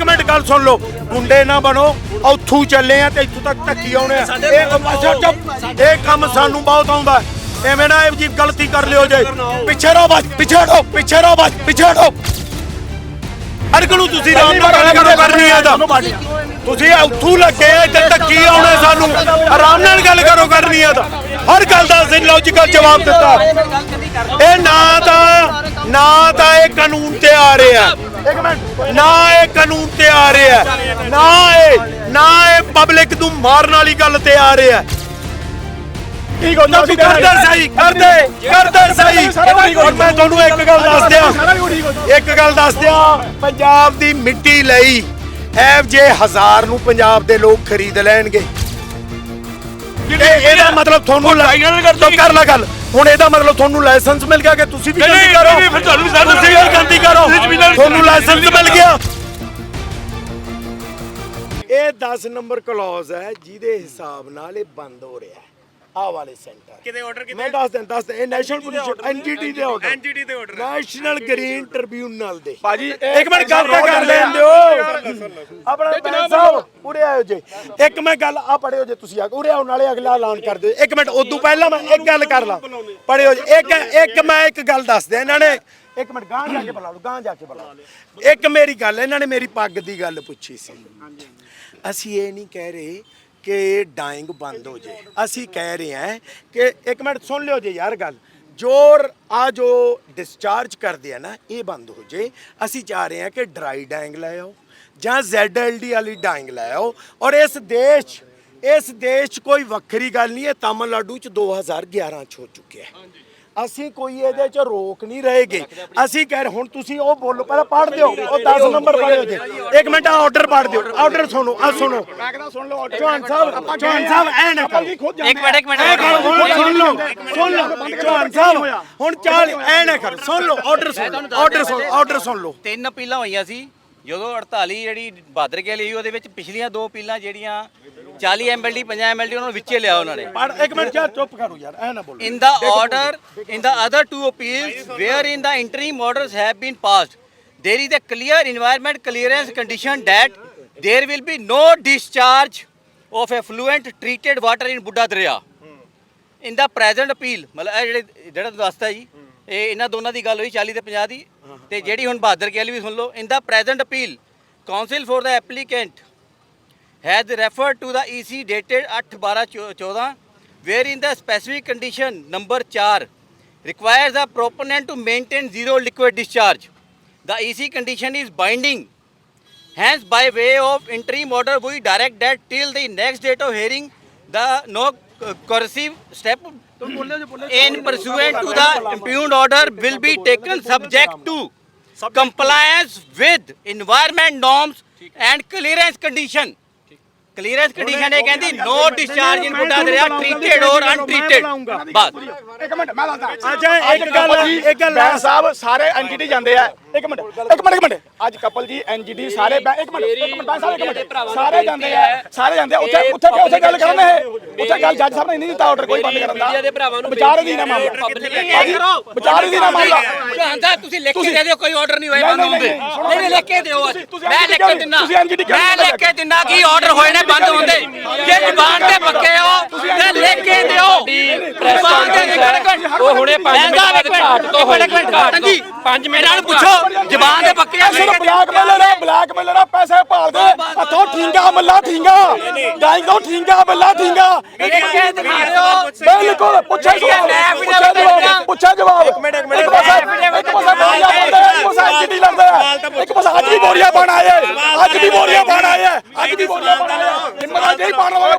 ਇੱਕ ਮਿੰਟ ਗੱਲ ਸੁਣ ਲਓ ਗੁੰਡੇ ਨਾ ਬਣੋ ਉੱਥੋਂ ਚੱਲੇ ਆ ਤੇ ਇੱਥੋਂ ਤੱਕ ਧੱਕੀ ਆਉਣੇ ਆ। ਇਹ ਅੱਛਾ ਚੁੱਪ ਇਹ ਕੰਮ ਸਾਨੂੰ ਬਹੁਤ ਆਉਂਦਾ ਹੈ। ਐਵੇਂ ਨਾ ਇਹ ਜੀ ਗਲਤੀ ਕਰ ਲਿਓ ਜੇ। ਪਿੱਛੇ ਰਹੋ ਬਸ ਪਿੱਛੇ ਹਟੋ ਪਿੱਛੇ ਰਹੋ ਬਸ ਪਿੱਛੇ ਹਟੋ। ਅੜਕ ਨੂੰ ਤੁਸੀਂ ਰਾਮ ਨਾਲ ਗੱਲ ਕਰੋ ਕਰਨੀ ਆ ਤਾਂ ਤੁਸੀਂ ਉੱਥੋਂ ਲੱਗੇ ਆ ਤੇ ਧੱਕੀ ਆਉਣੇ ਸਾਨੂੰ। ਆਰਾਮ ਨਾਲ ਗੱਲ ਕਰੋ ਕਰਨੀ ਆ ਤਾਂ। ਹਰ ਗੱਲ ਦਾ ਅਸੀਂ ਲੌਜੀਕਲ ਜਵਾਬ ਦਿੱਤਾ। ਇਹ ਨਾ ਤਾਂ ਨਾ ਤਾਂ ਇਹ ਕਾਨੂੰਨ ਤੇ ਆ ਰਿਹਾ ਇੱਕ ਮਿੰਟ। ਨਾ ਇਹ ਕਾਨੂੰਨ ਤੇ ਆ ਰਿਹਾ ਨਾ ਇਹ ਨਾ ਇਹ ਪਬਲਿਕ ਨੂੰ ਮਾਰਨ ਵਾਲੀ ਗੱਲ ਤੇ ਆ ਰਿਹਾ ਠੀਕ ਹੋ ਤੂੰ ਕਰਦੇ ਸਹੀ ਕਰਦੇ ਕਰਦੇ ਸਹੀ। ਔਰ ਮੈਂ ਤੁਹਾਨੂੰ ਇੱਕ ਗੱਲ ਦੱਸ ਦਿਆਂ ਇੱਕ ਗੱਲ ਦੱਸ ਦਿਆਂ ਪੰਜਾਬ ਦੀ ਮਿੱਟੀ ਲਈ ਐਵ ਜੇ ਹਜ਼ਾਰ ਨੂੰ ਪੰਜਾਬ ਦੇ ਲੋਕ ਖਰੀਦ ਲੈਣਗੇ। ਇਹ ਇਹਦਾ ਮਤਲਬ ਤੁਹਾਨੂੰ ਤਾਂ ਕਰ ਲੈ ਗੱਲ। ਹੁਣ ਇਹਦਾ ਮਤਲਬ ਤੁਹਾਨੂੰ ਲਾਇਸੈਂਸ ਮਿਲ ਗਿਆ ਕਿ ਤੁਸੀਂ ਵੀ ਗਲਤੀ ਕਰੋ ਫਿਰ ਤੁਹਾਨੂੰ ਵੀ ਤੁਸੀਂ ਵੀ ਗਲਤੀ ਕਰੋ ਤੁਹਾਨੂੰ ਲਾਇਸੈਂਸ ਮਿਲ ਗਿਆ। ਇਹ 10 ਨੰਬਰ ਕਲੌਜ਼ ਹੈ ਜਿਹਦੇ ਹਿਸਾਬ ਨਾਲ ਇਹ ਬੰਦ ਹੋ ਰਿਹਾ ਹੈ। ਆਹ ਵਾਲੇ ਸੈਂਟਰ। ਕਿਤੇ ਆਰਡਰ ਮੈਂ ਦੱਸ ਦਿਆਂ ਦੱਸ ਇਹ ਨੈਸ਼ਨਲ ਪੁਲਿਸ ਐਨਜੀਟੀ ਦੇ ਆਰਡਰ ਐਨਜੀਟੀ ਦੇ ਆਰਡਰ ਨੈਸ਼ਨਲ ਗ੍ਰੀਨ ਟ੍ਰਿਬਿਊਨਲ ਦੇ ਭਾਜੀ ਇੱਕ ਮਿੰਟ ਗੱਲ ਤਾਂ ਕਰ ਲੈਣ ਦਿਓ। ਆਪਣਾ ਜਨਾਬ ਸਾਹਿਬ ਉਰੇ ਆਇਓ ਜੀ। ਇੱਕ ਮੈਂ ਗੱਲ ਆ ਪੜਿਓ ਜੇ ਤੁਸੀਂ ਆ ਉਰੇ ਆਓ, ਨਾਲੇ ਅਗਲਾ ਐਲਾਨ ਕਰ ਦਿਓ। ਇੱਕ ਮਿੰਟ, ਉਦੋਂ ਪਹਿਲਾਂ ਮੈਂ ਇੱਕ ਗੱਲ ਕਰ ਲਾਂ। ਪੜਿਓ ਜੀ। ਇੱਕ ਇੱਕ ਮੈਂ ਇੱਕ ਗੱਲ ਦੱਸ ਦਿਆਂ ਇਹਨਾਂ ਨੇ। ਇੱਕ ਮਿੰਟ ਗਾਂ ਜਾ ਕੇ ਬੁਲਾ ਲਓ ਗਾਂ ਜਾ ਕੇ ਬੁਲਾ ਲਓ। ਇੱਕ ਮੇਰੀ ਗੱਲ, ਇਹਨਾਂ ਨੇ ਮੇਰੀ ਪੱਗ ਦੀ ਗੱਲ ਪੁੱਛੀ ਸੀ। ਅਸੀਂ ਇਹ ਨਹੀਂ ਕਹਿ ਰਹੇ ਕਿ ਡਾਈਂਗ ਬੰਦ ਹੋ ਜੇ। ਅਸੀਂ ਕਹਿ ਰਹੇ ਹਾਂ ਕਿ ਇੱਕ ਮਿੰਟ, ਸੁਣ ਲਿਓ ਜੇ ਯਾਰ ਗੱਲ। ਜੋਰ ਆ ਜੋ ਡਿਸਚਾਰਜ ਕਰਦੇ ਆ ਨਾ, ਇਹ ਬੰਦ ਹੋ ਜੇ। ਅਸੀਂ ਚਾਹ ਰਹੇ ਹਾਂ ਕਿ ਡਰਾਈ ਡਾਈਂਗ ਲੈ ਆਓ। ਜਾਂ ZLD ਵਾਲੀ ਡਾਈਂਗ ਲੈ ਆਓ। ਔਰ ਇਸ ਦੇਸ਼ ਇਸ ਦੇਸ਼ 'ਚ ਕੋਈ ਵੱਖਰੀ ਗੱਲ ਨਹੀਂ ਹੈ ਤਾਮਿਲਨਾਡੂ ਚ 2011 ਚ ਹੋ ਚੁੱਕਿਆ ਹੈ। ਅਸੀਂ ਕੋਈ ਇਹਦੇ ਚ ਰੋਕ ਨਹੀਂ ਰਹੇਗੇ। ਅਸੀਂ ਕਹਿ ਰਹੇ ਹੁਣ ਤੁਸੀਂ ਉਹ ਬੋਲੋ ਪਹਿਲਾਂ ਪੜ੍ਹ ਦਿਓ ਉਹ 10 ਨੰਬਰ ਪੜ੍ਹਿਓ ਜੀ ਇੱਕ ਮਿੰਟ ਆ ਆਰਡਰ ਪੜ੍ਹ ਦਿਓ। ਆਰਡਰ ਸੁਣੋ ਆ ਸੁਣੋ। ਮੈਂ ਕਹਿੰਦਾ ਸੁਣ ਲਓ ਚੌਹਾਨ ਸਾਹਿਬ ਚੌਹਾਨ ਸਾਹਿਬ ਐ ਨਾ ਕਰੋ। ਖੁਦ ਇੱਕ ਮਿੰਟ ਇੱਕ ਮਿੰਟ ਸੁਣ ਲਓ ਸੁਣ ਲਓ। ਚੌਹਾਨ ਸਾਹਿਬ ਹੁਣ 40 ਐ ਨਾ ਕਰੋ। ਸੁਣ ਲਓ ਆਰਡਰ ਸੁਣ ਆਰਡਰ ਸੁਣ ਆਰਡਰ ਸੁਣ ਲਓ। ਤਿੰਨ ਅਪੀਲਾਂ ਹੋਈਆਂ ਸੀ। ਜਦੋਂ 48 ਜਿਹੜੀ ਬਹਾਦਰ ਕੇ ਲਈ ਉਹਦੇ ਵਿੱਚ ਪਿਛਲੀਆਂ ਦੋ ਅਪੀਲਾਂ ਜਿਹੜੀਆਂ 40 ਐਮਐਲਡੀ 50 ਐਮਐਲਡੀ ਉਹਨਾਂ ਨੂੰ ਵਿੱਚੇ ਲਿਆ ਉਹਨਾਂ ਨੇ ਪੜ੍ਹ ਇੱਕ ਮਿੰਟ ਯਾਰ ਚੁੱਪ ਕਰੋ ਯਾਰ ਐ ਨਾ ਬੋਲੋ In the order, in the other two appeals, wherein the interim orders have been passed, there is a clear environment clearance condition that there will be no discharge of effluent treated water in Buddha Darya. In the present appeal, ਮਤਲਬ ਇਹ ਜਿਹੜੇ ਜਿਹੜਾ ਦੱਸਦਾ ਜੀ ਇਹ ਇਹਨਾਂ ਦੋਨਾਂ ਦੀ ਗੱਲ ਹੋਈ 40 ਤੇ 50 ਦੀ ਤੇ ਜਿਹੜੀ ਹੁਣ ਬਹਾਦਰ ਕੇ ਵਾਲੀ ਵੀ ਸੁਣ ਲਓ in the present appeal counsel for the applicant has referred to the EC dated 8/12/14 wherein the specific condition number 4 requires the proponent to maintain zero liquid discharge. The EC condition is binding. Hence, by way of interim order, we direct that till the next date of hearing, the no uh, coercive step in pursuant to the impugned order will be taken subject to compliance with environment norms and clearance condition. Clearance condition ਇਹ ਕਹਿੰਦੀ ਨੋ discharge ਇਨ ਬੁੱਢਾ ਦਰਿਆ treated ਔਰ ਅਨਟ੍ਰੀਟਡ ਬਸ। ਇੱਕ minute ਮੈਂ ਦੱਸਦਾ ਅੱਛਾ ਇੱਕ ਗੱਲ ਇੱਕ ਗੱਲ ਬੈਂ ਸਾਹਿਬ ਸਾਰੇ ਐਨਜੀਟੀ ਜਾਂਦੇ ਆ। ਇੱਕ ਮਿੰਟ ਇੱਕ ਮਿੰਟ ਇੱਕ ਮਿੰਟ। ਅੱਜ ਕਪਲ ਜੀ ਐਨਜੀਟੀ ਸਾਰੇ ਬੈਂ ਇੱਕ ਮਿੰਟ ਇੱਕ ਮਿੰਟ ਬੈਂ ਸਾਹਿਬ ਇੱਕ ਮਿੰਟ। ਸਾਰੇ ਜਾਂਦੇ ਆ ਸਾਰੇ ਜਾਂਦੇ ਆ। ਉੱਥੇ ਉੱਥੇ ਕਿ ਉੱਥੇ ਗੱਲ ਕਰਨ ਇਹ? ਉੱਥੇ ਗੱਲ ਜੱਜ ਸਾਹਿਬ ਨੇ ਨਹੀਂ ਦਿੱਤਾ ਆਰਡਰ ਕੋਈ ਬੰਦ ਕਰਨ ਦਾ। ਵਿਚਾਰ ਦੀ ਨਾ ਮਾਮਲਾ ਵਿਚਾਰ ਦੀ ਨਾ ਮਾਮਲਾ ਹਾਂ ਤੁਸੀਂ ਲਿਖ ਕੇ ਦੇ ਦਿਓ ਕੋਈ ਆਰਡਰ ਨਹੀਂ ਹੋਏ ਬੰਦ ਹੁੰਦੇ ਨਹੀਂ ਨਹੀਂ ਲਿਖ ਕੇ ਦਿਓ। ਮੈਂ ਲਿਖ ਕੇ ਦਿੰਨਾ ਕਿਉਂ ਮੈਂ ਲਿਖ ਕੇ ਦਿੰਨਾ ਕਿ ਆਰਡਰ ਹੋਏ ਨੇ ਬੰਦ ਹੁੰਦੇ। ਜੇ ਜ਼ਬਾਨ ਤੇ ਪੱਕੇ ਹੋ ਤੇ ਲਿਖ ਕੇ ਦਿਓ। ਜ਼ਬਾਨ ਤੇ ਇੱਕ ਮਿੰਟ ਉਹ ਹੁਣੇ 5 ਮਿੰਟ ਘਾਟ ਤੋਂ ਹੋਏ ਹਾਂਜੀ 5 ਮਿੰਟ ਨਾਲ ਪੁੱਛੋ ਜ਼ਬਾਨ ਤੇ ਪੱਕੇ ਆ ਸਿਰ ਬਲੈਕ ਮੇਲਰ ਹੈ ਬਲੈਕ ਮੇਲਰ ਹੈ ਪੈਸੇ ਭਾਲਦੇ ਹੱਥੋਂ ਠੀਂਗਾ ਮੱਲਾ ਠੀਂਗਾ। ਤੋਂ ਠੀਂਗਾ ਮੱਲਾ ਠੀਂਗਾ। ਬਿਲਕੁਲ ਪੁੱਛਿਆ ਜਵਾਬ ਪੁੱਛਿਆ ਜਵਾਬ ਪੁੱਛਿਆ ਜਵਾਬ ਇੱਕ ਮਿੰਟ ਇੱਕ ਮਿੰਟ ਇੱਕ ਪਾਸਾ ਇੱਕ ਪਾਸਾ ਬੋਰੀਆ ਪਾਉਂਦੇ ਇੱਕ ਪਾਸਾ ਐਚਡੀ ਲੰਦੇ ਇੱਕ ਪਾਸਾ ਅੱਜ ਵੀ ਬੋਰੀਆ ਪਾਣ ਆਏ ਅੱਜ ਵੀ ਬੋਰੀਆ ਪਾਣ ਆਏ ਅੱਜ ਵੀ ਬੋਰੀਆ ਪਾਣ ਆਏ ਹਿੰਮਤ ਅੱਜ ਹੀ ਪਾਣ ਵਾਲੇ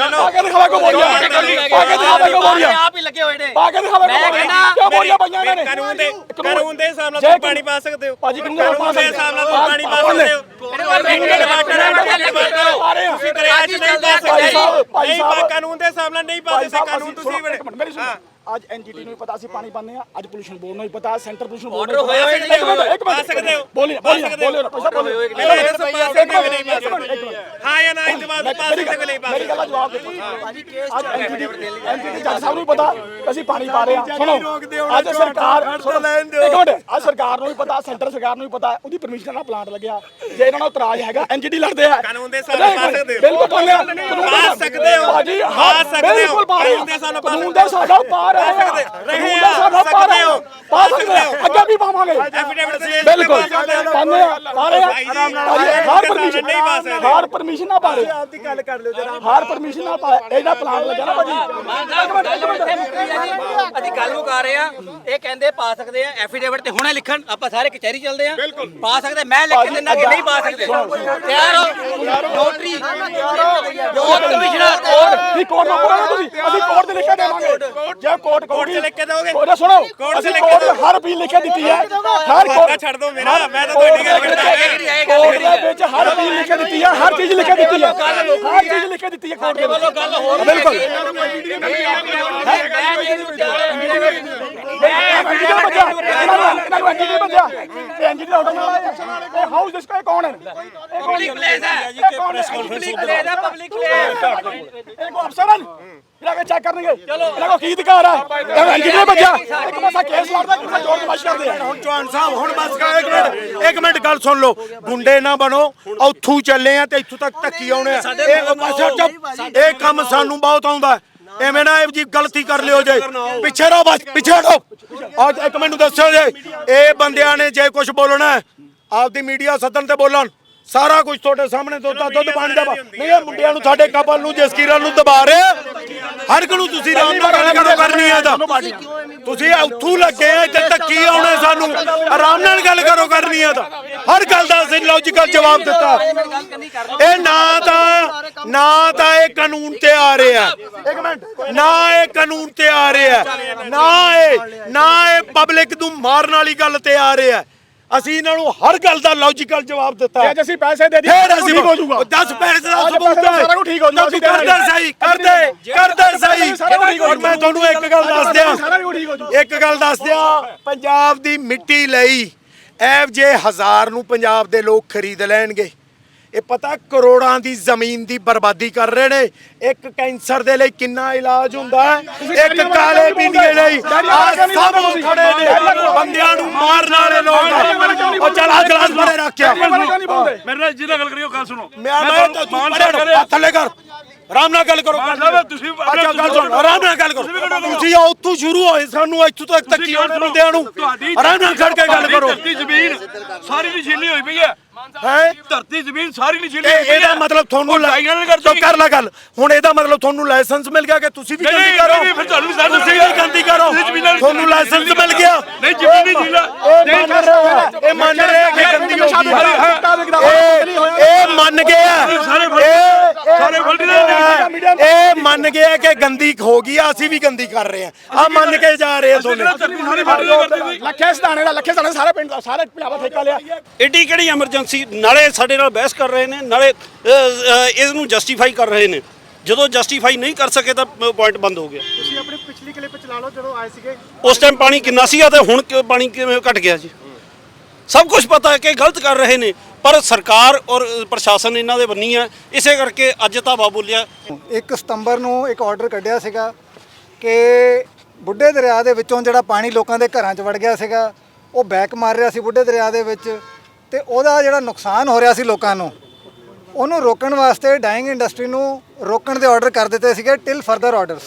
ਬੋਰੀਆ ਪਾ ਕੇ ਦਿਖਾਵੇ ਕੋ ਬੋਰੀਆ ਪਾ ਕੇ ਦਿਖਾਵੇ ਕੋ ਬੋਰੀਆ ਆਪ ਹੀ ਲੱਗੇ ਹੋਏ ਨੇ। ਪਾ ਕੇ ਦਿਖਾਵੇ ਕੋ ਮੈਂ ਬੋਰੀਆ ਕਹਿੰਦਾ ਕਿਉਂ ਬੋਰੀਆ ਪਾਈਆਂ ਇਹਨਾਂ ਨੇ? ਕਾਨੂੰਨ ਦੇ ਕਾਨੂੰਨ ਦੇ ਹਿਸਾਬ ਨਾਲ ਤੁਸੀਂ ਪਾਣੀ ਪਾ ਸਕਦੇ ਹੋ। ਭਾਜੀ ਕਾਨੂੰਨ ਦੇ ਸਕਦੇ ਹਿਸਾਬ ਨਾਲ ਤੁਸੀਂ ਪਾਣੀ ਪਾ ਸਕਦੇ ਹੋ। ਤੁਸੀਂ ਦਰਿਆ 'ਚ ਨਹੀਂ ਪਾ ਭਾਈ ਸਾਹਿਬ, ਸਕਦੇ। ਭਾਈ ਨਹੀਂ ਸਾਹਿਬ, ਕਾਨੂੰਨ ਦੇ ਹਿਸਾਬ ਨਾਲ ਨਹੀਂ ਪਾ ਸਕਦੇ। ਕਾਨੂੰਨ ਤੁਸੀਂ ਸੁਣੋ ਅੱਜ ਐਨਜੀਟੀ ਨੂੰ ਵੀ ਪਤਾ ਅਸੀਂ ਪਾਣੀ ਪਾਉਂਦੇ ਆ ਅੱਜ ਪੋਲੂਸ਼ਨ ਬੋਰਡ ਨੂੰ ਵੀ ਪਤਾ ਸੈਂਟਰ ਪੋਲੂਸ਼ਨ ਬੋਰਡ ਨੇ, ਇੱਕ ਮਿੰਟ ਇੱਕ ਮਿੰਟ। ਸਕਦੇ ਹੋ। ਬੋਲੀ ਬੋਲੀ ਬੋਲੀ ਪੈਸਾ ਸਕਦੇ ਹੋ। ਸਕਦੇ ਹਾਂ ਜਾਂ ਨਾ ਇਸ ਤੋਂ ਬਾਅਦ ਪਾ ਸਕਦੇ ਹੋ ਨਹੀਂ ਪਾ ਮੇਰੀ ਗੱਲ ਦਾ ਜਵਾਬ ਦਿਓ। ਅੱਜ ਐਨਜੀਟੀ ਐਨਜੀਟੀ ਜੱਜ ਸਾਹਿਬ ਨੂੰ ਵੀ ਪਤਾ ਅਸੀਂ ਪਾਣੀ ਪਾ ਰਹੇ ਹਾਂ। ਸੁਣੋ ਅੱਜ ਸਰਕਾਰ ਇੱਕ ਮਿੰਟ ਅੱਜ ਸਰਕਾਰ ਨੂੰ ਵੀ ਪਤਾ ਸੈਂਟਰ ਸਰਕਾਰ ਨੂੰ ਵੀ ਪਤਾ ਉਹਦੀ ਪਰਮਿਸ਼ਨ ਨਾਲ ਪਲਾਂਟ ਲੱਗਿਆ। ਜੇ ਇਹਨਾਂ ਨੂੰ ਇਤਰਾਜ਼ ਹੈਗਾ ਐਨਜੀਟੀ ਲੜਦੇ ਆ। ਕਾਨੂੰਨ ਦੇ ਨਾਲ ਪਾ ਸਕਦੇ ਹੋ। ਬਿਲਕੁਲ ਆ। ਪਾ ਸਕਦੇ ਹੋ। ਪਾ ਹਾਂ ਸਕਦੇ ਹੋ। ਬਿਲਕੁਲ ਪਾ ਰਹੇ ਕਾਨੂੰਨ ਦੇ ਹਿਸਾਬ ਨਾਲ ਪਾ ਕਾਨੂੰਨ ਦੇ ਪਾ ਰਹੇ ਆ ਰਹੇ ਆ, ਦੇ ਹਿਸਾਬ ਨਾਲ ਪਾ ਸਕਦੇ ਪਾ ਸਕਦੇ ਆ ਅੱਗੇ ਵੀ ਪਾਵਾਂਗੇ। ਐਫੀਡੇਵਿਟ ਸੀ ਬਿਲਕੁਲ। ਪਾਉਂਦੇ ਆ ਪਾ ਰਹੇ ਆ। ਹਾਰ ਪਰਮਿਸ਼ਨ ਨਹੀਂ ਪਾ ਸਕਦੇ। ਹਾਰ ਪਰਮਿਸ਼ਨ ਨਾ ਪਾ ਰਹੇ ਆਪਦੀ ਗੱਲ ਕਰ ਲਿਓ ਜਰਾ ਹਾਰ ਪਰਮਿਸ਼ਨ ਨਾ ਪਾ ਇਹਦਾ ਪਲਾਨ ਲੱਗਿਆ ਨਾ ਭਾਜੀ। ਅਸੀਂ ਗੱਲ ਮੁਕਾ ਰਹੇ ਆ ਇਹ ਕਹਿੰਦੇ ਪਾ ਸਕਦੇ ਆ ਐਫੀਡੇਵਿਟ ਤੇ ਹੁਣੇ ਲਿਖਣ ਆਪਾਂ ਸਾਰੇ ਕਚਹਿਰੀ ਚੱਲਦੇ ਆ ਪਾ ਸਕਦੇ ਮੈਂ ਲਿਖ ਦਿੰਦਾ ਕਿ ਨਹੀਂ ਪਾ ਸਕਦੇ ਤਿਆਰ ਹੋ ਨੋਟਰੀ ਜੋਤ ਕਮਿਸ਼ਨਰ ਕੋਰਟ ਨਹੀਂ ਕੋਰਟ ਨੂੰ ਕਰਾਂਗੇ ਤੁਸੀਂ ਅਸੀਂ ਕੋਰਟ ਦੇ ਲਿਖ ਕੇ ਦੇਵਾਂਗੇ ਜੇ ਕੋਰਟ ਕਹੂਗੀ ਚ ਲਿਖ ਕੇ ਦਿਓਗੇ? ਕੋਰਟ ਸੁਣੋ ਕੋਰਟ ਅਸੀਂ ਕੋਰਟ। ਹਰ ਵੀ ਲਿਖ ਕੇ ਦਿੱਤੀ ਹੈ ਹਰ ਕੋਰਟ ਛੱਡ ਦਿਓ ਮੇਰਾ ਮੈਂ ਤਾਂ ਤੁਹਾਡੀ ਗੱਲ ਕਰਦਾ ਕੋਰਟ ਦੇ ਵਿੱਚ ਹਰ ਚੀਜ਼ ਲਿਖ ਕੇ ਦਿੱਤੀ ਹੈ ਹਰ ਚੀਜ਼ ਲਿਖ ਕੇ ਦਿੱਤੀ ਹੈ ਹਰ ਚੀਜ਼ ਲਿਖ ਕੇ ਦਿੱਤੀ ਹੈ ਕੋਰਟ ਦੇ ਵਿੱਚ ਗੱਲ ਹੋਰ ਬਿਲਕੁਲ ਐਨਜੀਟੀ ਦਾ ਹਾਊਸ ਇਸ ਕਾ ਕੌਣ ਹੈ ਇਹ ਪਬਲਿਕ ਪਲੇਸ ਹੈ ਪਬਲਿਕ ਪਲੇਸ ਹੈ ਪਬਲਿਕ ਪਲੇਸ ਇਹ ਕੋ ਅਫਸਰ ਹਨ ਇਹਨਾਂ ਕੇ ਚੈੱਕ ਕਰਨਗੇ ਇਹਨਾਂ ਕੋ ਕੀ ਅਧਿਕਾਰ ਹੈ ਇਹ ਐਨਜੀਟੀ ਦਾ ਇੱਕ ਪਾਸਾ ਕੇਸ ਲੜਦਾ ਇੱਕ ਪਾਸਾ ਜੋਰ ਜਮਾਸ਼ ਕਰਦੇ ਆ ਹੁਣ ਚੌਹਾਨ ਸਾਹਿਬ ਹੁਣ ਬਸ ਕਰੋ ਇੱਕ ਮਿੰਟ ਇੱਕ ਮਿੰਟ ਗੱਲ ਸੁਣ ਲਓ ਗੁੰਡੇ ਨਾ ਬਣੋ ਉੱਥੋਂ ਚੱਲੇ ਆ ਤੇ ਇੱਥੋਂ ਤੱਕ ਧੱਕੀ ਆਉਣੇ ਆ ਇਹ ਬਸ ਇਹ ਕੰਮ ਸਾਨੂੰ ਬਹੁਤ ਆਉਂਦਾ ਐਵੇਂ ਨਾ ਇਹ ਜੀ ਗਲਤੀ ਕਰ ਲਿਓ ਜੇ। ਪਿੱਛੇ ਰਹੋ ਬਸ, ਪਿੱਛੇ ਹਟੋ। ਅੱਜ ਇੱਕ ਮੈਨੂੰ ਦੱਸਿਓ ਜੇ। ਇਹ ਬੰਦਿਆਂ ਨੇ ਜੇ ਕੁਝ ਬੋਲਣਾ ਆਪਦੀ ਮੀਡੀਆ ਸੱਦਣ ਤੇ ਬੋਲਣ। ਸਾਰਾ ਕੁਝ ਤੁਹਾਡੇ ਸਾਹਮਣੇ ਦੁੱਧ ਦਾ ਦੁੱਧ ਪਾਣੀ ਦਾ ਨਹੀਂ ਇਹ ਮੁੰਡਿਆਂ ਨੂੰ ਸਾਡੇ ਕਪਲ ਨੂੰ ਜਸਕੀਰਨ ਨੂੰ ਦਬਾ ਰਹੇ। ਹਰ ਇੱਕ ਨੂੰ ਤੁਸੀਂ ਰਾਮ ਨਾਲ ਗੱਲ ਕਰੋ ਕਰਨੀ ਹੈ ਤਾਂ। ਤੁਸੀਂ ਉੱਥੋਂ ਲੱਗੇ ਆ ਤੇ ਧੱਕੀ ਆਉਣੇ ਸਾਨੂੰ? ਆਰਾਮ ਨਾਲ ਗੱਲ ਕਰੋ ਕਰਨੀ ਹੈ ਤਾਂ। ਹਰ ਗੱਲ ਦਾ ਅਸੀਂ ਲੌਜੀਕਲ ਜਵਾਬ ਦਿੱਤਾ। ਇਹ ਨਾ ਤਾਂ ਨਾ ਤਾਂ ਇਹ ਕਾਨੂੰਨ ਤੇ ਆ ਰਿਹਾ ਇੱਕ ਮਿੰਟ। ਨਾ ਇਹ ਕਾਨੂੰਨ ਤੇ ਆ ਰਿਹਾ ਨਾ ਇਹ ਨਾ ਇਹ ਪਬਲਿਕ ਨੂੰ ਮਾਰਨ ਵਾਲੀ ਗੱਲ ਤੇ ਆ ਰਿਹਾ ਅਸੀਂ ਇਹਨਾਂ ਨੂੰ ਹਰ ਗੱਲ ਦਾ ਲੌਜੀਕਲ ਜਵਾਬ ਦਿੱਤਾ। ਜੇ ਅਸੀਂ ਪੈਸੇ ਦੇ ਦਈਏ ਫੇਰ ਅਸੀਂ ਠੀਕ ਹੋ ਜਾਊਗਾ। 10 ਪੈਸੇ ਦਾ ਸਬੂਤ ਦਾ ਸਾਰਾ ਕੁਝ ਠੀਕ ਹੋ ਜਾਊਗਾ, ਅਸੀਂ ਕਰਦੇ। ਸਹੀ ਕਰਦੇ ਕਰਦੇ ਸਹੀ। ਹੋ ਔਰ ਮੈਂ ਤੁਹਾਨੂੰ ਇੱਕ ਗੱਲ ਦੱਸ ਦਿਆਂ। ਹੋ ਇੱਕ ਗੱਲ ਦੱਸ ਦਿਆਂ ਪੰਜਾਬ ਦੀ ਮਿੱਟੀ ਲਈ ਐਵ ਜੇ ਹਜ਼ਾਰ ਨੂੰ ਪੰਜਾਬ ਦੇ ਲੋਕ ਖਰੀਦ ਲੈਣਗੇ। ਇਹ ਪਤਾ ਕਰੋੜਾਂ ਦੀ ਜ਼ਮੀਨ ਦੀ ਬਰਬਾਦੀ ਕਰ ਰਹੇ ਨੇ। ਇੱਕ ਕੈਂਸਰ ਦੇ ਲਈ ਕਿੰਨਾ ਇਲਾਜ ਹੁੰਦਾ ਹੈ ਇੱਕ ਕਾਲੇ ਪੀਂਦੇ ਲਈ। ਆ ਸਭ ਖੜੇ ਨੇ। ਬੰਦਿਆਂ ਨੂੰ ਮਾਰਨ ਵਾਲੇ ਲੋਕ ਉਹ ਚਲ ਆ ਗਲਾਸ ਭਰੇ ਰੱਖਿਆ। ਮੇਰੇ ਨਾਲ ਜਿਹਦਾ ਗੱਲ ਕਰੀਓ ਗੱਲ ਸੁਣੋ। ਮੈਂ ਮੈਂ ਤਾਂ ਤੂੰ ਪਰੇ ਹੱਥ ਥੱਲੇ ਕਰ। ਆਰਾਮ ਨਾਲ ਗੱਲ ਕਰੋ। ਮਾਨ ਸਾਹਿਬ, ਤੁਸੀਂ- ਅੱਛਾ ਗੱਲ ਸੁਣ। ਆਰਾਮ ਨਾਲ ਗੱਲ ਕਰੋ। ਤੁਸੀਂ ਉੱਥੋਂ ਸ਼ੁਰੂ ਹੋਏ ਸਾਨੂੰ ਇੱਥੋਂ ਤੱਕ ਤੱਕੀ ਆਉਣੇ ਬੰਦਿਆਂ ਨੂੰ। ਤੁਹਾਡੀ ਆਰਾਮ ਨਾਲ ਖੜ ਕੇ ਗੱਲ ਕਰੋ। ਧਰਤੀ ਜ਼ਮੀਨ ਸਾਰੀ ਨਸ਼ੀਲੀ ਹੋਈ ਪਈ ਹੈ। ਹੈ? ਧਰਤੀ ਜ਼ਮੀਨ ਸਾਰੀ ਨਸ਼ੀਲੀ ਹੋਈ ਇਹ ਪਈ ਇਹਦਾ ਮਤਲਬ ਤੁਹਾਨੂੰ ਨਾਲ ਕਰ ਲੈ ਗੱਲ। ਹੁਣ ਇਹਦਾ ਮਤਲਬ ਤੁਹਾਨੂੰ ਲਾਇਸੈਂਸ ਮਿਲ ਗਿਆ ਕਿ ਤੁਸੀਂ ਵੀ ਨਹੀਂ, ਗੰਦੀ ਨਹੀਂ, ਕਰੋ? ਨਹੀਂ, ਫਿਰ ਤੁਹਾਨੂੰ ਵੀ ਗੰਦੀ ਕਰੋ। ਲਾਇਸੈਂਸ ਨਹੀਂ ਜ਼ਮੀਨੀ ਜ਼ਿਲ੍ਹਾ ਇਹ ਮੰਨ ਰਿਹਾ ਇਹ ਮੰਨ ਰਿਹਾ ਕਿ ਗੰਦੀ ਹੋ। ਗਈ ਇਹ ਇਹ ਮੰਨ ਗਿਆ ਸਾਰੇ ਇਹ ਸਾਰੇ ਵਰਲਡ ਦੇ ਇਹ ਮੰਨ ਗਿਆ ਕਿ ਗੰਦੀ ਹੋ ਗਈ ਆ, ਅਸੀਂ ਵੀ ਗੰਦੀ ਕਰ ਰਹੇ ਆ ਆ ਮੰਨ ਕੇ ਜਾ ਰਹੇ ਆ ਸੀ ਲੱਖੇ ਸਦਾਣੇ ਦਾ ਲੱਖੇ ਸਦਾਣੇ ਸਾਰੇ ਪਿੰਡ ਦਾ ਸਾਰੇ ਪੰਜਾਬ ਦਾ ਠੇਕਾ ਲਿਆ। ਏਡੀ ਕਿਹੜੀ ਐਮਰਜੈਂਸੀ ਨਾਲੇ ਸਾਡੇ ਨਾਲ ਬਹਿਸ ਕਰ ਰਹੇ ਨੇ ਨਾਲੇ ਇਸ ਨੂੰ ਜਸਟੀਫਾਈ ਕਰ ਰਹੇ ਨੇ। ਜਦੋਂ ਜਸਟੀਫਾਈ ਨਹੀਂ ਕਰ ਸਕੇ ਤਾਂ ਪੁਆਇੰਟ ਬੰਦ ਹੋ ਗਿਆ। ਤੁਸੀਂ ਆਪਣੀ ਪਿਛਲੀ ਕਲਿੱਪ ਚਲਾ ਲਓ ਜਦੋਂ ਆਏ ਸੀਗੇ। ਉਸ ਟਾਈਮ ਪਾਣੀ ਕਿੰਨਾ ਸੀਗਾ ਤੇ ਹੁਣ ਕਿ- ਪਾਣੀ ਕਿਵੇਂ ਘਟ ਗਿਆ ਜੀ? ਸਭ ਕੁਝ ਪਤਾ ਹੈ ਕਿ ਗਲਤ ਕਰ ਰਹੇ ਨੇ ਪਰ ਸਰਕਾਰ ਔਰ ਪ੍ਰਸ਼ਾਸਨ ਇਹਨਾਂ ਦੇ ਬੰਨੀ ਹੈ। ਇਸੇ ਕਰਕੇ ਅੱਜ ਧਾਵਾ ਬੋਲਿਆ 1 ਸਤੰਬਰ ਨੂੰ ਇੱਕ ਆਰਡਰ ਕੱਢਿਆ ਸੀਗਾ ਕਿ ਬੁੱਢੇ ਦਰਿਆ ਦੇ ਵਿੱਚੋਂ ਜਿਹੜਾ ਪਾਣੀ ਲੋਕਾਂ ਦੇ ਘਰਾਂ 'ਚ ਵੜ ਗਿਆ ਸੀਗਾ ਉਹ ਬੈਕ ਮਾਰ ਰਿਹਾ ਸੀ ਬੁੱਢੇ ਦਰਿਆ ਦੇ ਵਿੱਚ ਤੇ ਉਹਦਾ ਜਿਹੜਾ ਨੁਕਸਾਨ ਹੋ ਰਿਹਾ ਸੀ ਲੋਕਾਂ ਨੂੰ ਉਹਨੂੰ ਰੋਕਣ ਵਾਸਤੇ ਡਾਈਂਗ ਇੰਡਸਟਰੀ ਨੂੰ ਰੋਕਣ ਦੇ ਆਰਡਰ ਕਰ ਦਿੱਤੇ ਸੀਗੇ ਟਿਲ ਫਰਦਰ ਆਰਡਰਸ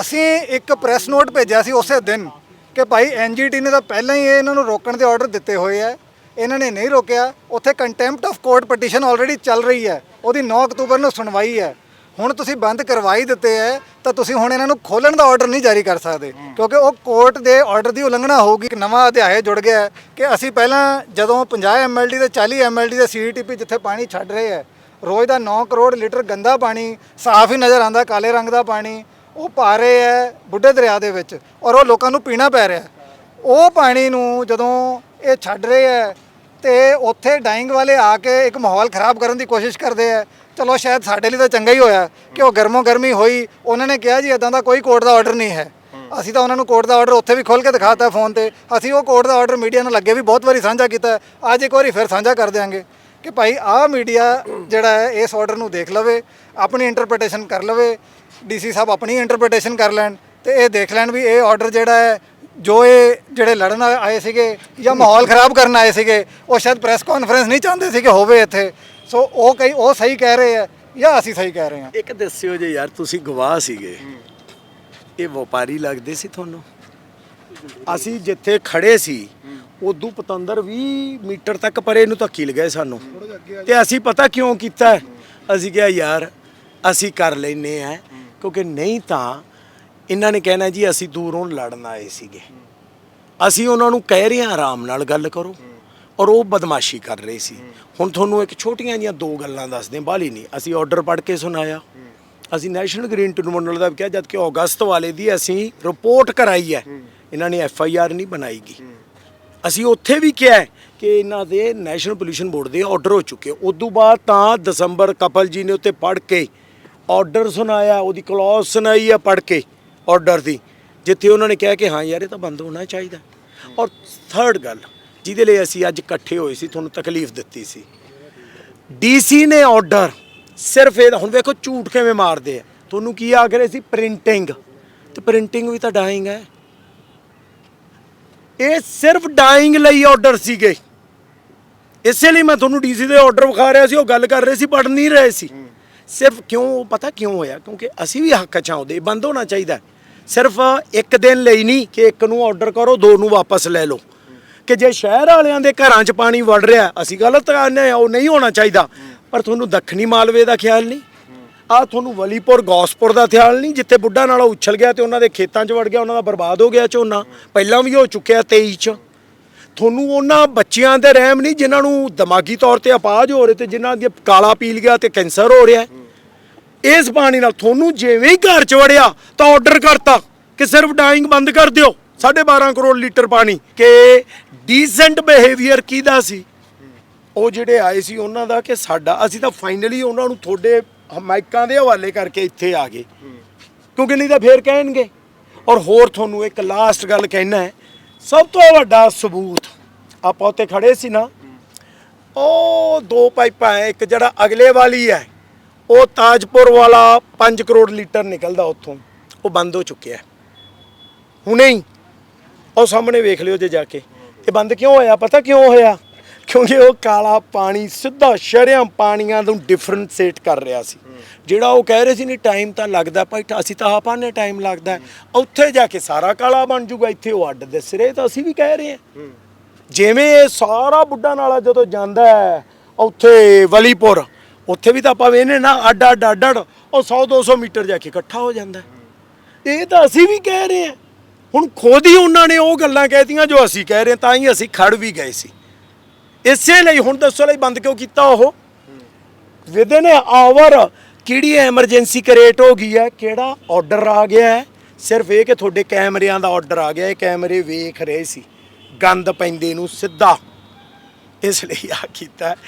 ਅਸੀਂ ਇੱਕ ਪ੍ਰੈਸ ਨੋਟ ਭੇਜਿਆ ਸੀ ਉਸੇ ਦਿਨ ਕਿ ਭਾਈ ਐਨਜੀਟੀ ਨੇ ਤਾਂ ਪਹਿਲਾਂ ਹੀ ਇਹਨਾਂ ਨੂੰ ਰੋਕਣ ਦੇ ਆਰਡਰ ਦਿੱਤੇ ਹੋਏ ਆ। ਇਹਨਾਂ ਨੇ ਨਹੀਂ ਰੋਕਿਆ। ਉੱਥੇ contempt of court petition already ਚੱਲ ਰਹੀ ਹੈ। ਉਹਦੀ 9 ਅਕਤੂਬਰ ਨੂੰ ਸੁਣਵਾਈ ਹੈ। ਹੁਣ ਤੁਸੀਂ ਬੰਦ ਕਰਵਾਈ ਦਿੱਤੇ ਹੈ। ਤਾਂ ਤੁਸੀਂ ਹੁਣ ਇਹਨਾਂ ਨੂੰ ਖੋਲਣ ਦਾ ਆਰਡਰ ਨਹੀਂ ਜਾਰੀ ਕਰ ਸਕਦੇ ਕਿਉਂਕਿ ਉਹ ਕੋਰਟ ਦੇ ਆਰਡਰ ਦੀ ਉਲੰਘਣਾ ਹੋਊਗੀ ਇੱਕ ਨਵਾਂ ਅਧਿਆਇ ਜੁੜ ਗਿਆ ਹੈ ਕਿ ਅਸੀਂ ਪਹਿਲਾਂ ਜਦੋਂ 50 ਐਮਐਲਡੀ ਤੇ 40 ਐਮਐਲਡੀ ਦੇ ਸੀਈਟੀਪੀ ਜਿੱਥੇ ਪਾਣੀ ਛੱਡ ਰਹੇ ਹੈ ਰੋਜ਼ ਦਾ 9 ਕਰੋੜ ਲੀਟਰ ਗੰਦਾ ਪਾਣੀ ਸਾਫ਼ ਹੀ ਨਜ਼ਰ ਆਉਂਦਾ ਕਾਲੇ ਰੰਗ ਦਾ ਪਾਣੀ ਉਹ ਪਾ ਰਹੇ ਹੈ ਬੁੱਢੇ ਦਰਿਆ ਦੇ ਵਿੱਚ ਔਰ ਉਹ ਲੋਕਾਂ ਨੂੰ ਪੀਣਾ ਪੈ ਰਿਹਾ। ਉਹ ਪਾਣੀ ਨੂੰ ਜਦੋਂ ਇਹ ਛੱਡ ਰਹੇ ਹੈ ਤੇ ਉੱਥੇ ਡਾਈਂਗ ਵਾਲੇ ਆ ਕੇ ਇੱਕ ਮਾਹੌਲ ਖਰਾਬ ਕਰਨ ਦੀ ਕੋਸ਼ਿਸ਼ ਕਰਦੇ ਆ। ਚਲੋ ਸ਼ਾਇਦ ਸਾਡੇ ਲਈ ਤਾਂ ਚੰਗਾ ਹੀ ਹੋਇਆ, ਕਿ ਉਹ ਗਰਮੋ ਗਰਮੀ ਹੋਈ, ਉਹਨਾਂ ਨੇ ਕਿਹਾ ਜੀ ਇਦਾਂ ਦਾ ਕੋਈ ਕੋਰਟ ਦਾ ਆਰਡਰ ਨਹੀਂ ਹੈ। ਅਸੀਂ ਤਾਂ ਉਹਨਾਂ ਨੂੰ ਕੋਰਟ ਦਾ ਆਰਡਰ ਉੱਥੇ ਵੀ ਖੋਲ ਕੇ ਦਿਖਾਤਾ ਫੋਨ ਤੇ। ਅਸੀਂ ਉਹ ਕੋਰਟ ਦਾ ਆਰਡਰ ਮੀਡੀਆ ਨਾਲ ਲੱਗੇ ਵੀ ਬਹੁਤ ਵਾਰੀ ਸਾਂਝਾ ਕੀਤਾ। ਅੱਜ ਇੱਕ ਵਾਰੀ ਫਿਰ ਸਾਂਝਾ ਕਰ ਦਿਆਂਗੇ ਕਿ ਭਾਈ ਆਹ ਮੀਡੀਆ ਜਿਹੜਾ ਹੈ, ਇਸ ਆਰਡਰ ਨੂੰ ਦੇਖ ਲਵੇ, ਆਪਣੀ ਇੰਟਰਪ੍ਰੀਟੇਸ਼ਨ ਕਰ ਲਵੇ। ਡੀਸੀ ਸਾਹਿਬ ਆਪਣੀ ਇੰਟਰਪ੍ਰੀਟੇਸ਼ਨ ਕਰ ਲੈਣ ਤੇ ਇਹ ਦੇਖ ਲੈਣ ਵੀ ਇਹ ਆਰਡਰ ਜਿਹੜਾ ਹੈ ਜੋ ਇਹ ਜਿਹੜੇ ਲੜਨ ਆਏ ਸੀਗੇ ਜਾਂ ਮਾਹੌਲ ਖਰਾਬ ਕਰਨ ਆਏ ਸੀਗੇ, ਉਹ ਸ਼ਾਇਦ ਪ੍ਰੈਸ ਕਾਨਫਰੰਸ ਨਹੀਂ ਚਾਹੁੰਦੇ ਸੀ ਕਿ ਹੋਵੇ ਇੱਥੇ। ਸੋ ਉਹ ਕਈ ਉਹ ਸਹੀ ਕਹਿ ਰਹੇ ਆ ਜਾਂ ਅਸੀਂ ਸਹੀ ਕਹਿ ਰਹੇ ਹਾਂ ਇੱਕ ਦੱਸਿਓ ਜੇ ਯਾਰ, ਤੁਸੀਂ ਗਵਾਹ ਸੀਗੇ। ਇਹ ਵਪਾਰੀ ਲੱਗਦੇ ਸੀ ਤੁਹਾਨੂੰ? ਅਸੀਂ ਜਿੱਥੇ ਖੜੇ ਸੀ, ਉਦੋਂ ਪਤੰਦਰ 20 ਮੀਟਰ ਤੱਕ ਪਰੇ ਨੂੰ ਧੱਕੀ ਲਗਾਏ ਸਾਨੂੰ। ਤੇ ਅਸੀਂ ਪਤਾ ਕਿਉਂ ਕੀਤਾ? ਅਸੀਂ ਕਿਹਾ, ਯਾਰ, ਅਸੀਂ ਕਰ ਲੈਨੇ ਆ, ਕਿਉਂਕਿ ਨਹੀਂ ਤਾਂ ਇਹਨਾਂ ਨੇ ਕਹਿਣਾ ਜੀ, ਅਸੀਂ ਦੂਰੋਂ ਲੜਨ ਆਏ ਸੀਗੇ। ਅਸੀਂ ਉਹਨਾਂ ਨੂੰ ਕਹਿ ਰਹੇ ਹਾਂ, ਆਰਾਮ ਨਾਲ ਗੱਲ ਕਰੋ। ਔਰ ਉਹ ਬਦਮਾਸ਼ੀ ਕਰ ਰਹੇ ਸੀ। ਹੁਣ ਤੁਹਾਨੂੰ ਇੱਕ ਛੋਟੀਆਂ ਜੀਆਂ ਦੋ ਗੱਲਾਂ ਦੱਸਦੇ ਹਾਂ, ਬਾਹਲੀ ਨਹੀਂ। ਅਸੀਂ ਆਰਡਰ ਪੜ੍ਹ ਕੇ ਸੁਣਾਇਆ। ਅਸੀਂ ਨੈਸ਼ਨਲ ਗ੍ਰੀਨ ਟ੍ਰਿਬਿਊਨਲ ਦਾ ਵੀ ਕਿਹਾ ਜਦ ਕਿ ਅਗਸਤ ਵਾਲੇ ਦੀ ਅਸੀਂ ਰਿਪੋਰਟ ਕਰਾਈ ਹੈ, ਇਹਨਾਂ ਨੇ ਐਫ ਆਈ ਆਰ ਨਹੀਂ ਬਣਾਈਗੀ ਅਸੀਂ ਉੱਥੇ ਵੀ ਕਿਹਾ ਕਿ ਇਹਨਾਂ ਦੇ ਨੈਸ਼ਨਲ ਪੋਲੂਸ਼ਨ ਬੋਰਡ ਦੇ ਆਰਡਰ ਹੋ ਚੁੱਕੇ। ਉਦੋਂ ਬਾਅਦ ਤਾਂ ਦਸੰਬਰ ਕਪਲ ਜੀ ਨੇ ਉੱਤੇ ਪੜ੍ਹ ਕੇ ਆਰਡਰ ਸੁਣਾਇਆ, ਉਹਦੀ ਕਲੌਜ਼ ਸੁਣਾਈ ਆ ਪੜ੍ਹ ਕੇ। ਆਰਡਰ ਦੀ, ਜਿੱਥੇ ਉਹਨਾਂ ਨੇ ਕਿਹਾ ਕਿ, ਹਾਂ ਯਾਰ, ਇਹ ਤਾਂ ਬੰਦ ਹੋਣਾ ਚਾਹੀਦਾ। ਔਰ ਥਰਡ ਗੱਲ, ਜਿਹਦੇ ਲਈ ਅਸੀਂ ਅੱਜ ਇਕੱਠੇ ਹੋਏ ਸੀ, ਤੁਹਾਨੂੰ ਤਕਲੀਫ ਦਿੱਤੀ ਸੀ। ਡੀਸੀ ਨੇ ਆਰਡਰ ਸਿਰਫ ਇਹ, ਹੁਣ ਵੇਖੋ ਝੂਠ ਕਿਵੇਂ ਮਾਰਦੇ ਆ। ਤੁਹਾਨੂੰ ਕੀ ਆਖ ਰਹੇ ਸੀ? ਪ੍ਰਿੰਟਿੰਗ ਤੇ ਪ੍ਰਿੰਟਿੰਗ ਵੀ ਤਾਂ ਡਾਇੰਗ ਹੈ। ਇਹ ਸਿਰਫ ਡਾਇੰਗ ਲਈ ਆਰਡਰ ਸੀਗੇ। ਇਸੇ ਲਈ ਮੈਂ ਤੁਹਾਨੂੰ ਡੀਸੀ ਦੇ ਆਰਡਰ ਵਿਖਾ ਰਿਹਾ ਸੀ, ਉਹ ਗੱਲ ਕਰ ਰਹੇ ਸੀ ਪੜ ਨਹੀਂ ਰਹੇ ਸੀ। ਸਿਰਫ ਕਿਉਂ, ਪਤਾ ਕਿਉਂ ਹੋਇਆ? ਕਿਉਂਕਿ ਅਸੀਂ ਵੀ ਹੱਕ ਚਾਹੁੰਦੇ ਇਹ ਬੰਦ ਹੋਣਾ ਚਾਹੀਦਾ। ਸਿਰਫ ਇੱਕ ਦਿਨ ਲਈ ਨਹੀਂ ਕਿ ਇੱਕ ਨੂੰ ਆਰਡਰ ਕਰੋ, ਦੋ ਨੂੰ ਵਾਪਸ ਲੈ ਲਓ। ਕਿ ਜੇ ਸ਼ਹਿਰ ਵਾਲਿਆਂ ਦੇ ਘਰਾਂ 'ਚ ਪਾਣੀ ਵੜ ਰਿਹਾ, ਅਸੀਂ ਗਲਤ ਕਹਿੰਦੇ ਆ ਉਹ ਨਹੀਂ ਹੋਣਾ ਚਾਹੀਦਾ। ਪਰ ਤੁਹਾਨੂੰ ਦੱਖਣੀ ਮਾਲਵੇ ਦਾ ਖਿਆਲ ਨਹੀਂ। ਆ ਤੁਹਾਨੂੰ ਵਲੀਪੁਰ, ਗੌਸਪੁਰ ਦਾ ਖਿਆਲ ਨਹੀਂ, ਜਿੱਥੇ ਬੁੱਢਾ ਨਾਲਾ ਉਛਲ ਗਿਆ ਤੇ ਉਹਨਾਂ ਦੇ ਖੇਤਾਂ 'ਚ ਵੜ ਗਿਆ, ਉਹਨਾਂ ਦਾ ਬਰਬਾਦ ਹੋ ਗਿਆ ਝੋਨਾ। ਪਹਿਲਾਂ ਵੀ ਹੋ ਚੁੱਕਿਆ 23 'ਚ। ਤੁਹਾਨੂੰ ਉਹਨਾਂ ਬੱਚਿਆਂ ਦੇ ਰਹਿਮ ਨਹੀਂ, ਜਿਨ੍ਹਾਂ ਨੂੰ ਦਿਮਾਗੀ ਤੌਰ ਤੇ ਅਪਾਹਜ ਹੋ ਰਹੇ ਤੇ ਜਿਨ੍ਹਾਂ ਦੀ ਕਾਲਾ ਪੀਲ ਗਿਆ ਤੇ ਕੈਂਸਰ ਹੋ ਰਿਹਾ। ਇਸ ਪਾਣੀ ਨਾਲ ਤੁਹਾਨੂੰ ਜਿਵੇਂ ਹੀ ਘਰ ਚ ਵੜਿਆ ਤਾਂ ਆਰਡਰ ਕਰਤਾ ਕਿ ਸਿਰਫ ਡਾਈਂਗ ਬੰਦ ਕਰ ਦਿਓ। 12.5 ਕਰੋੜ ਲੀਟਰ ਪਾਣੀ। ਕਿ ਡੀਸੈਂਟ ਬਿਹੇਵੀਅਰ ਕਿਹਦਾ ਸੀ? ਉਹ ਜਿਹੜੇ ਆਏ ਸੀ ਉਹਨਾਂ ਦਾ ਕਿ ਸਾਡਾ। ਅਸੀਂ ਤਾਂ ਫਾਈਨਲੀ ਉਹਨਾਂ ਨੂੰ ਤੁਹਾਡੇ ਮਾਈਕਾਂ ਦੇ ਹਵਾਲੇ ਕਰਕੇ ਇੱਥੇ ਆ ਗਏ। ਕਿਉਂਕਿ ਨਹੀਂ ਤਾਂ ਫੇਰ ਕਹਿਣਗੇ। ਔਰ ਹੋਰ ਤੁਹਾਨੂੰ ਇੱਕ ਲਾਸਟ ਗੱਲ ਕਹਿਣਾ ਹੈ। ਸਭ ਤੋਂ ਵੱਡਾ ਸਬੂਤ ਆਪਾਂ ਉੱਤੇ ਖੜੇ ਸੀ ਨਾ। ਉਹ ਦੋ ਪਾਈਪਾਂ ਹੈ, ਇੱਕ ਜਿਹੜਾ ਅਗਲੇ ਵਾਲੀ ਹੈ। ਉਹ ਤਾਜਪੁਰ ਵਾਲਾ 5 ਕਰੋੜ ਲੀਟਰ ਨਿਕਲਦਾ ਉੱਥੋਂ। ਉਹ ਬੰਦ ਹੋ ਚੁੱਕਿਆ। ਹੁਣੇ ਹੀ ਉਹ ਸਾਹਮਣੇ ਵੇਖ ਲਿਓ ਜੇ ਜਾ ਕੇ। ਇਹ ਬੰਦ ਕਿਉਂ ਹੋਇਆ? ਪਤਾ ਕਿਉਂ ਹੋਇਆ? ਕਿਉਂਕਿ ਉਹ ਕਾਲਾ ਪਾਣੀ ਸਿੱਧਾ ਸ਼ਰਿਆਂ ਪਾਣੀਆਂ ਨੂੰ ਡਿਫਰੈਂਸ਼ੀਏਟ ਕਰ ਰਿਹਾ ਸੀ। ਜਿਹੜਾ ਉਹ ਕਹਿ ਰਹੇ ਸੀ ਨਹੀਂ ਟਾਈਮ ਤਾਂ ਲੱਗਦਾ ਭਾਈ ਅਸੀਂ ਤਾਂ ਆਪਾਂ ਨੇ ਟਾਈਮ ਲੱਗਦਾ। ਉੱਥੇ ਜਾ ਕੇ ਸਾਰਾ ਕਾਲਾ ਬਣ ਜੂਗਾ। ਇੱਥੇ ਉਹ ਅੱਡ ਦਿਸ ਰਹੇ ਤਾਂ ਅਸੀਂ ਵੀ ਕਹਿ ਰਹੇ ਹਾਂ। ਜਿਵੇਂ ਇਹ ਸਾਰਾ ਬੁੱਢਾ ਨਾਲਾ ਜਦੋਂ ਜਾਂਦਾ ਹੈ ਉੱਥੇ ਵਲੀਪੁਰ ਉੱਥੇ ਵੀ ਤਾਂ ਆਪਾਂ ਵੇਨੇ ਨਾ, ਅੱਡ ਅੱਡ ਅੱਡ ਅੱਡ, ਉਹ 100 200 ਮੀਟਰ ਜਾ ਕੇ ਇਕੱਠਾ ਹੋ ਜਾਂਦਾ। ਇਹ ਤਾਂ ਅਸੀਂ ਵੀ ਕਹਿ ਰਹੇ ਹਾਂ। ਹੁਣ ਖੁਦ ਹੀ ਉਹਨਾਂ ਨੇ ਉਹ ਗੱਲਾਂ ਕਹਿਤੀਆਂ ਜੋ ਅਸੀਂ ਕਹਿ ਰਹੇ ਹਾਂ, ਤਾਂ ਹੀ ਅਸੀਂ ਖੜ ਵੀ ਗਏ ਸੀ। ਇਸੇ ਲਈ ਹੁਣ ਦੱਸੋ ਲਈ ਬੰਦ ਕਿਉਂ ਕੀਤਾ ਉਹ? ਵਿਦਨ ਆਵਰ ਕਿਹੜੀ ਐਮਰਜੈਂਸੀ ਕ੍ਰੀਏਟ ਹੋ ਗਈ ਹੈ? ਕਿਹੜਾ ਆਰਡਰ ਆ ਗਿਆ ਹੈ? ਸਿਰਫ ਇਹ ਕਿ ਤੁਹਾਡੇ ਕੈਮਰਿਆਂ ਦਾ ਆਰਡਰ ਆ ਗਿਆ, ਇਹ ਕੈਮਰੇ ਵੇਖ ਰਹੇ ਸੀ। ਗੰਦ ਪੈਂਦੇ ਨੂੰ ਸਿੱਧਾ। ਇਸ ਲਈ ਆ ਕੀਤਾ।